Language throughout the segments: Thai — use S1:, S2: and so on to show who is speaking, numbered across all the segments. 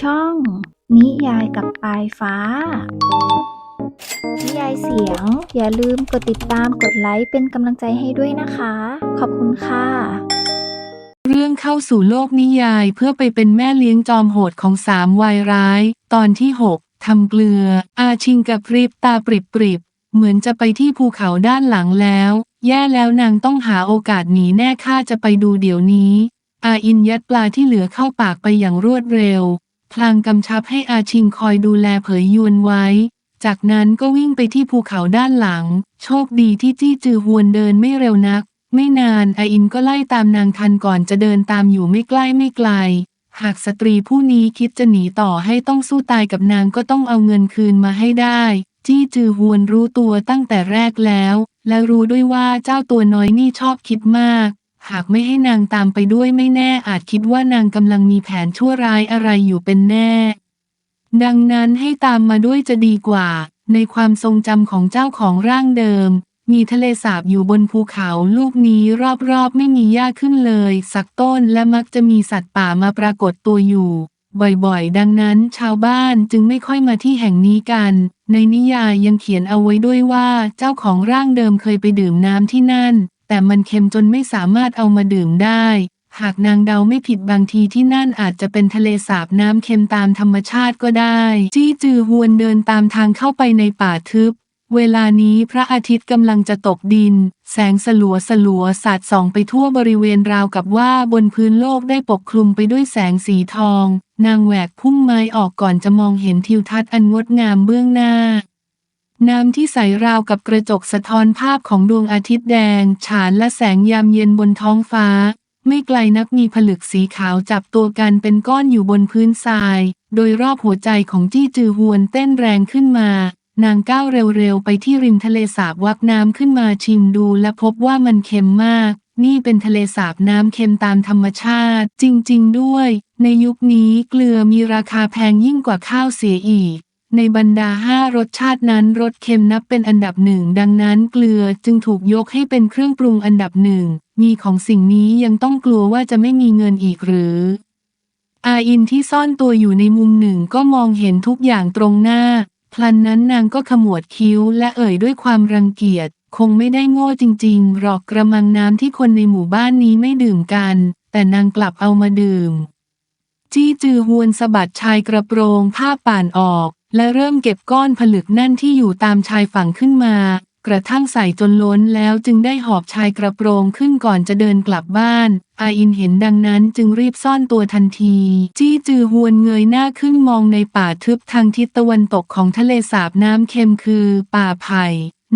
S1: ช่อง นิยายกับปลายฟ้า นิยายเสียง อย่าลืมกดติดตามกดไลค์เป็นกำลังใจให้ด้วยนะคะ ขอบคุณค่ะ
S2: เรื่องเข้าสู่โลกนิยายเพื่อไปเป็นแม่เลี้ยงจอมโหดของสามวายร้าย ตอนที่ 6ทำเกลือ อาชิงกับพริบตาปริบปริบเหมือนจะไปที่ภูเขาด้านหลังแล้ว แย่แล้วนางต้องหาโอกาสหนีแน่ข้าจะไปดูเดี๋ยวนี้ อาอินยัดปลาที่เหลือเข้าปากไปอย่างรวดเร็ว พลางกำชับให้อาชิงคอยดูแลเผยยวนไว้ จากนั้นก็วิ่งไปที่ภูเขาด้านหลัง โชคดีที่จี้จือฮวนเดินไม่เร็วนัก ไม่นานอาอินก็ไล่ตามนางทันก่อนจะเดินตามอยู่ไม่ใกล้ไม่ไกล หากสตรีผู้นี้คิดจะหนีต่อให้ต้องสู้ตายกับนางก็ต้องเอาเงินคืนมาให้ได้ จี้จือฮวนรู้ตัวตั้งแต่แรกแล้ว และรู้ด้วยว่าเจ้าตัวน้อยนี่ชอบคิดมาก หากไม่ให้นางตามไปด้วยไม่แน่อาจคิดว่านางกำลังมีแผนชั่วร้ายอะไรอยู่เป็นแน่ ดังนั้นให้ตามมาด้วยจะดีกว่า ในความทรงจำของเจ้าของร่างเดิม มีทะเลสาบอยู่บนภูเขาลูกนี้รอบๆ ไม่มีหญ้าขึ้นเลย สักต้นและมักจะมีสัตว์ป่ามาปรากฏตัวอยู่ บ่อยๆ ดังนั้นชาวบ้านจึงไม่ค่อยมาที่แห่งนี้กัน ในนิยายยังเขียนเอาไว้ด้วยว่าเจ้าของร่างเดิมเคยไปดื่มน้ำที่นั่น แต่มันเค็มจนไม่สามารถเอามาดื่มได้ หากนางเดาไม่ผิดบางทีที่นั่นอาจจะเป็นทะเลสาบน้ำเค็มตามธรรมชาติก็ได้ จี้จือฮวนเดินตามทางเข้าไปในป่าทึบ เวลานี้พระอาทิตย์กำลังจะตกดิน แสงสลัวสลัวสาดส่องไปทั่วบริเวณราวกับว่าบนพื้นโลกได้ปกคลุมไปด้วยแสงสีทอง นางแหวกพุ่มไม้ออกก่อนจะมองเห็นทิวทัศน์อันงดงามเบื้องหน้า น้ำที่ใสราวกับกระจกสะท้อนภาพของดวงอาทิตย์แดง ฉานและแสงยามเย็นบนท้องฟ้า ไม่ไกลนักมีผลึกสีขาวจับตัวกันเป็นก้อนอยู่บนพื้นทราย โดยรอบหัวใจของจี้จือฮวนเต้นแรงขึ้นมา นางก้าวเร็วๆ ไปที่ริมทะเลสาบวักน้ำขึ้นมาชิมดูและพบว่ามันเค็มมากนี่เป็นทะเลสาบน้ำเค็มตามธรรมชาติ จริง ๆ ด้วย ในยุคนี้เกลือมีราคาแพงยิ่งกว่าข้าวเสียอีก ในบรรดาห้ารสชาตินั้นรสเค็มนับเป็นอันดับหนึ่งดังนั้นเกลือจึงถูกยกให้เป็นเครื่องปรุงอันดับหนึ่ง มีของสิ่งนี้ยังต้องกลัวว่าจะไม่มีเงินอีกหรือ อาอินที่ซ่อนตัวอยู่ในมุมหนึ่งก็มองเห็นทุกอย่างตรงหน้า พลันนั้นนางก็ขมวดคิ้วและเอ่ยด้วยความรังเกียจ คงไม่ได้โง่จริงๆหรอกกระมังน้ำที่คนในหมู่บ้านนี้ไม่ดื่มกัน แต่นางกลับเอามาดื่ม จี้จือฮวนสะบัดชายกระโปรงผ้าป่านออก และเริ่มเก็บก้อนผลึกนั่นที่อยู่ตามชายฝั่งขึ้นมา กระทั่งใส่จนล้นแล้วจึงได้หอบชายกระโปรงขึ้นก่อนจะเดินกลับบ้าน อาอินเห็นดังนั้นจึงรีบซ่อนตัวทันที จี้จือฮวนเงยหน้าขึ้นมองในป่าทึบทางทิศตะวันตกของทะเลสาบน้ำเค็มคือ ป่าไผ่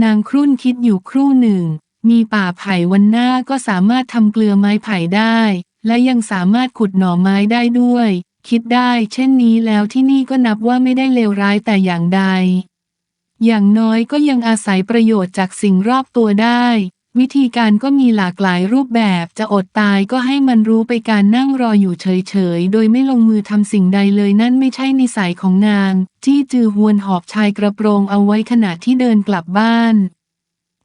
S2: นางครุ่นคิดอยู่ครู่หนึ่ง มีป่าไผ่วันหน้าก็สามารถทำเกลือไม้ไผ่ได้ และยังสามารถขุดหน่อไม้ได้ด้วย คิดได้เช่นนี้แล้วที่นี่ก็นับว่าไม่ได้เลวร้ายแต่อย่างใด อย่างน้อยก็ยังอาศัยประโยชน์จากสิ่งรอบตัวได้ วิธีการก็มีหลากหลายรูปแบบจะอดตายก็ให้มันรู้ไปการนั่งรออยู่เฉยๆ โดยไม่ลงมือทำสิ่งใดเลยนั่นไม่ใช่นิสัยของนางจี้จือฮวนหอบชายกระโปรงเอาไว้ขณะที่เดินกลับบ้าน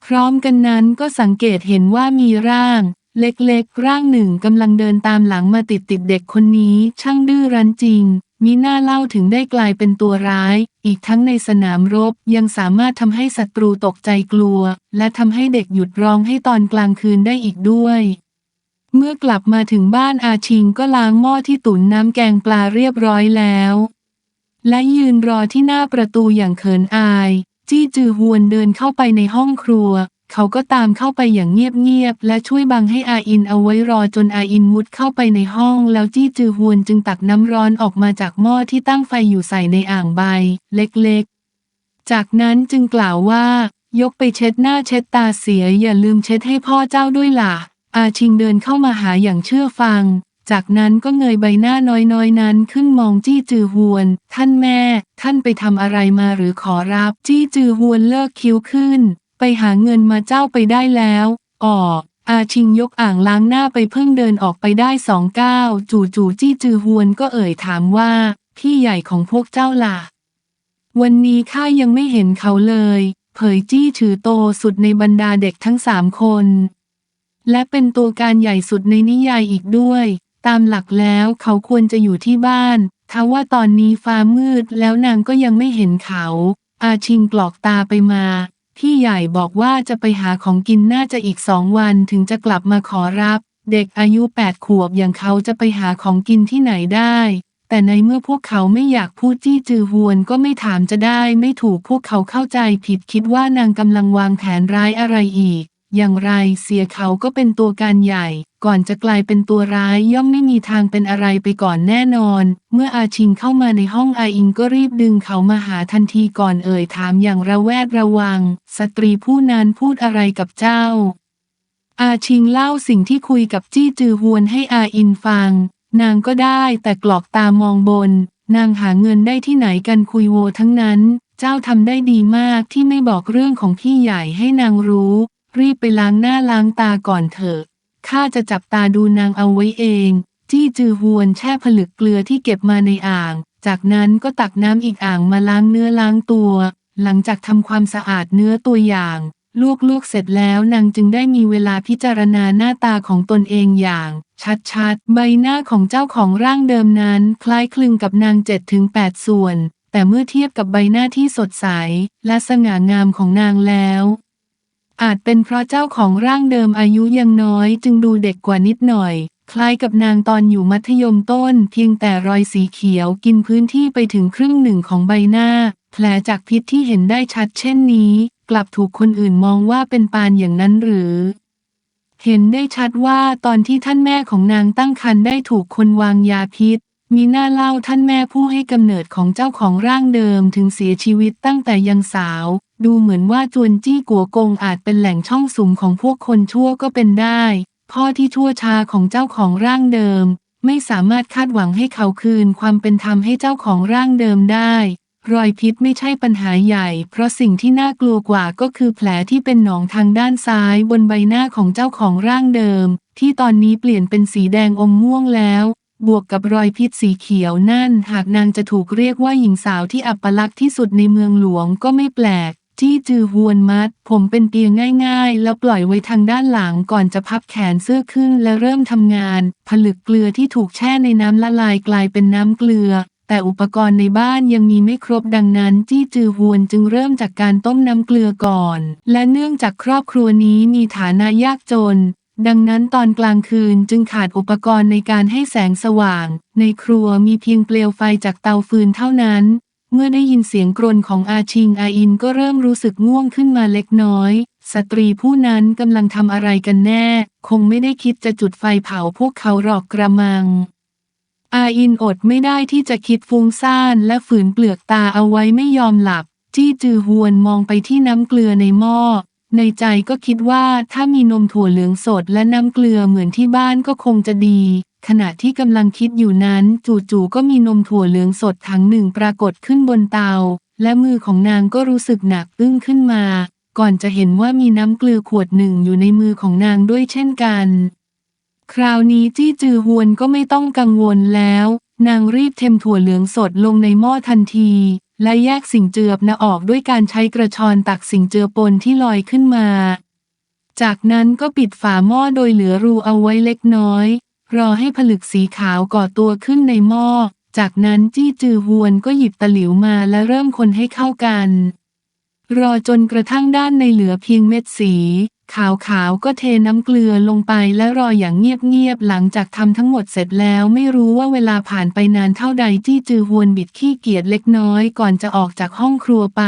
S2: พร้อมกันนั้นก็สังเกตเห็นว่ามีร่าง เล็กๆ ร่างหนึ่งกำลังเดินตามหลังมาติดติดเด็กคนนี้ช่างดื้อรั้นจริง มิน่าเล่าถึงได้กลายเป็นตัวร้าย อีกทั้งในสนามรบยังสามารถทำให้ศัตรูตกใจกลัว และทำให้เด็กหยุดร้องให้ตอนกลางคืนได้อีกด้วย เมื่อกลับมาถึงบ้านอาชิงก็ล้างหม้อที่ตุ๋นน้ำแกงปลาเรียบร้อยแล้ว และยืนรอที่หน้าประตูอย่างเขินอาย จี้จือฮวนเดินเข้าไปในห้องครัว เขาก็ตามเข้าไปอย่างเงียบๆ และช่วยบังให้อาอินเอาไว้รอจนอาอินมุดเข้าไปในห้อง แล้วจี้จือฮวนจึงตักน้ำร้อนออกมาจากหม้อที่ตั้งไฟอยู่ใส่ในอ่างใบ เล็กๆ จากนั้นจึงกล่าวว่า ยกไปเช็ดหน้าเช็ดตาเสีย อย่าลืมเช็ดให้พ่อเจ้าด้วยล่ะ อาชิงเดินเข้ามาหาอย่างเชื่อฟัง จากนั้นก็เงยใบหน้าน้อยๆ นั้นขึ้นมองจี้จือฮวน ท่านแม่ ท่านไปทำอะไรมาหรือขอรับ จี้จือฮวนเลิกคิ้วขึ้น หาเงินมาเจ้าไปได้แล้วออกอาชิงยกอ่างล้างหน้าไปเพิ่งเดินออกไปได้สองก้าวจู่ๆจี้จือฮวนก็เอ่ยถามว่า พี่ใหญ่ของพวกเจ้าล่ะ วันนี้ข้ายังไม่เห็นเขาเลย เผยจี้ถือโตสุดในบรรดาเด็กทั้งสามคน และเป็นตัวการใหญ่สุดในนิยายอีกด้วย ตามหลักแล้วเขาควรจะอยู่ที่บ้านทว่าตอนนี้ฟ้ามืดแล้วนางก็ยังไม่เห็นเขา อาชิงกรอกตาไปมา พี่ใหญ่บอกว่าจะไปหาของกินน่าจะอีกสองวันถึงจะกลับมาขอรับ เด็กอายุแปดขวบอย่างเขาจะไปหาของกินที่ไหนได้ แต่ในเมื่อพวกเขาไม่อยากพูดจี้จือฮวนก็ไม่ถามจะได้ ไม่ถูกพวกเขาเข้าใจผิดคิดว่านางกำลังวางแผนร้ายอะไรอีก อย่างไรเสียเขาก็เป็นตัวการใหญ่ ก่อนจะกลายเป็นตัวร้ายย่อมไม่มีทางเป็นอะไรไปก่อนแน่นอน เมื่ออาชิงเข้ามาในห้องอาอิงก็รีบดึงเขามาหาทันทีก่อนเอ่ยถามอย่างระแวดระวัง สตรีผู้นั้นพูดอะไรกับเจ้า อาชิงเล่าสิ่งที่คุยกับจี้จือฮวนให้อาอินฟัง นางก็ได้แต่กรอกตามองบน นางหาเงินได้ที่ไหนกันคุยโวทั้งนั้น เจ้าทำได้ดีมากที่ไม่บอกเรื่องของพี่ใหญ่ให้นางรู้ รีบไปล้างหน้าล้างตาก่อนเถอะ ข้าจะจับตาดูนางเอาไว้เอง จี้จือฮวนแช่ผลึกเกลือที่เก็บมาในอ่าง จากนั้นก็ตักน้ำอีกอ่างมาล้างเนื้อล้างตัว หลังจากทำความสะอาดเนื้อตัวอย่างลวกๆเสร็จแล้วนางจึงได้มีเวลาพิจารณาหน้าตาของตนเองอย่าง ชัดๆ ใบหน้าของเจ้าของร่างเดิมนั้น คล้ายคลึงกับนาง7ถึง8ส่วน แต่เมื่อเทียบกับใบหน้าที่สดใส และสง่างามของนางแล้ว อาจเป็นเพราะเจ้าของร่างเดิมอายุยังน้อยจึงดูเด็กกว่านิดหน่อย คล้ายกับนางตอนอยู่มัธยมต้น เพียงแต่รอยสีเขียวกินพื้นที่ไปถึงครึ่งหนึ่งของใบหน้า แผลจากพิษที่เห็นได้ชัดเช่นนี้ กลับถูกคนอื่นมองว่าเป็นปานอย่างนั้นหรือ เห็นได้ชัดว่าตอนที่ท่านแม่ของนางตั้งครรภ์ได้ถูกคนวางยาพิษ มีหน้าเล่าท่านแม่ผู้ให้กำเนิดของเจ้าของร่างเดิมถึงเสียชีวิตตั้งแต่ยังสาว ดูเหมือนว่าจวนจี้กัวกงอาจเป็นแหล่งช่องสุมของพวกคนชั่วก็เป็นได้ พ่อที่ชั่วชาของเจ้าของร่างเดิม ไม่สามารถคาดหวังให้เขาคืนความเป็นธรรมให้เจ้าของร่างเดิมได้ รอยพิษไม่ใช่ปัญหาใหญ่ เพราะสิ่งที่น่ากลัวกว่าก็คือแผลที่เป็นหนองทางด้านซ้ายบนใบหน้าของเจ้าของร่างเดิม ที่ตอนนี้เปลี่ยนเป็นสีแดงอมม่วงแล้ว บวกกับรอยพิษสีเขียวนั่น หากนางจะถูกเรียกว่าหญิงสาวที่อัปลักษณ์ที่สุดในเมืองหลวงก็ไม่แปลกจี้จือฮวนมัด ผมเป็นเตียงง่ายๆ แล้วปล่อยไว้ทางด้านหลังก่อนจะพับแขนเสื้อขึ้นและเริ่มทำงาน ผลึกเกลือที่ถูกแช่ในน้ำละลายกลายเป็นน้ำเกลือแต่อุปกรณ์ในบ้านยังมีไม่ครบดังนั้น จี้จือฮวนจึงเริ่มจากการต้มน้ำเกลือก่อน และเนื่องจากครอบครัวนี้มีฐานะยากจน ดังนั้นตอนกลางคืนจึงขาดอุปกรณ์ในการให้แสงสว่าง ในครัวมีเพียงเปลวไฟจากเตาฟืนเท่านั้น เมื่อได้ยินเสียงกรนของอาชิงอาอินก็เริ่มรู้สึกง่วงขึ้นมาเล็กน้อย สตรีผู้นั้นกำลังทำอะไรกันแน่ คงไม่ได้คิดจะจุดไฟเผาพวกเขาหรอกกระมัง อาอินอดไม่ได้ที่จะคิดฟุ้งซ่านและฝืนเปลือกตาเอาไว้ไม่ยอมหลับ จี้จือฮวนมองไปที่น้ำเกลือในหม้อ ในใจก็คิดว่าถ้ามีนมถั่วเหลืองสดและน้ำเกลือเหมือนที่บ้านก็คงจะดี ขณะที่กำลังคิดอยู่นั้น จู่ๆก็มีนมถั่วเหลืองสดถังหนึ่งปรากฏขึ้นบนเตา และมือของนางก็รู้สึกหนักอึ้งขึ้นมา ก่อนจะเห็นว่ามีน้ำเกลือขวดหนึ่งอยู่ในมือของนางด้วยเช่นกัน คราวนี้จี้จือฮวนก็ไม่ต้องกังวลแล้ว นางรีบเทมถั่วเหลืองสดลงในหม้อทันที และแยกสิ่งเจือบนะออกด้วยการใช้กระชอนตักสิ่งเจือปนที่ลอยขึ้นมา จากนั้นก็ปิดฝาหม้อโดยเหลือรูเอาไว้เล็กน้อย รอให้ผลึกสีขาวก่อตัวขึ้นในหม้อ จากนั้นจี้จือฮวนก็หยิบตะหลิวมาและเริ่มคนให้เข้ากัน รอจนกระทั่งด้านในเหลือเพียงเม็ดสี ขาวๆ ก็เทน้ำเกลือลงไปและรออย่างเงียบๆ หลังจากทำทั้งหมดเสร็จแล้วไม่รู้ว่าเวลาผ่านไปนานเท่าใดจี้จือฮวนบิดขี้เกียจเล็กน้อยก่อนจะออกจากห้องครัวไป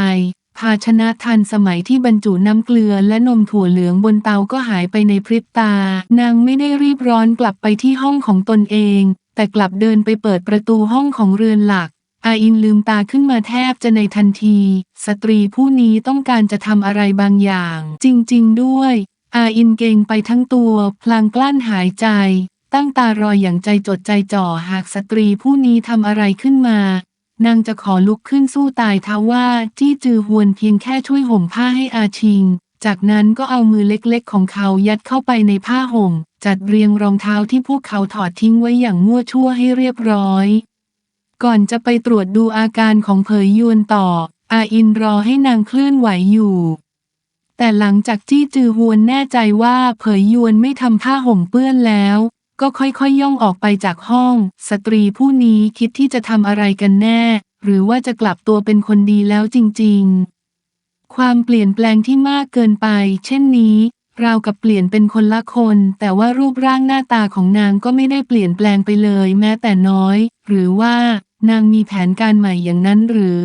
S2: ภาชนะทันสมัยที่บรรจุน้ำเกลือและนมถั่วเหลืองบนเตาก็หายไปในพริบตา นางไม่ได้รีบร้อนกลับไปที่ห้องของตนเอง แต่กลับเดินไปเปิดประตูห้องของเรือนหลัก อาอินลืมตาขึ้นมาแทบจะในทันที สตรีผู้นี้ต้องการจะทำอะไรบางอย่าง จริงๆด้วย อาอินเกรงไปทั้งตัว พลางกลั้นหายใจ ตั้งตารออย่างใจจดใจจ่อหากสตรีผู้นี้ทำอะไรขึ้นมานางจะขอลุกขึ้นสู้ตายทว่าจี้จือฮวนเพียงแค่ช่วยห่มผ้าให้อาชิง จากนั้นก็เอามือเล็กๆ ของเขายัดเข้าไปในผ้าห่ม จัดเรียงรองเท้าที่พวกเขาถอดทิ้งไว้อย่างมั่วชั่วให้เรียบร้อย ก่อนจะไปตรวจดูอาการของเผยยวนต่อ อาอินรอให้นางเคลื่อนไหวอยู่ แต่หลังจากจี้จือฮวนแน่ใจว่าเผยยวนไม่ทำผ้าห่มเปื้อนแล้ว ก็ค่อยๆย่องออกไปจากห้อง สตรีผู้นี้คิดที่จะทำอะไรกันแน่ หรือว่าจะกลับตัวเป็นคนดีแล้วจริง ๆ ความเปลี่ยนแปลงที่มากเกินไป เช่นนี้ราวกับเปลี่ยนเป็นคนละคน แต่ว่ารูปร่างหน้าตาของนางก็ไม่ได้เปลี่ยนแปลงไปเลย แม้แต่น้อย หรือว่า นางมีแผนการใหม่อย่างนั้นหรือ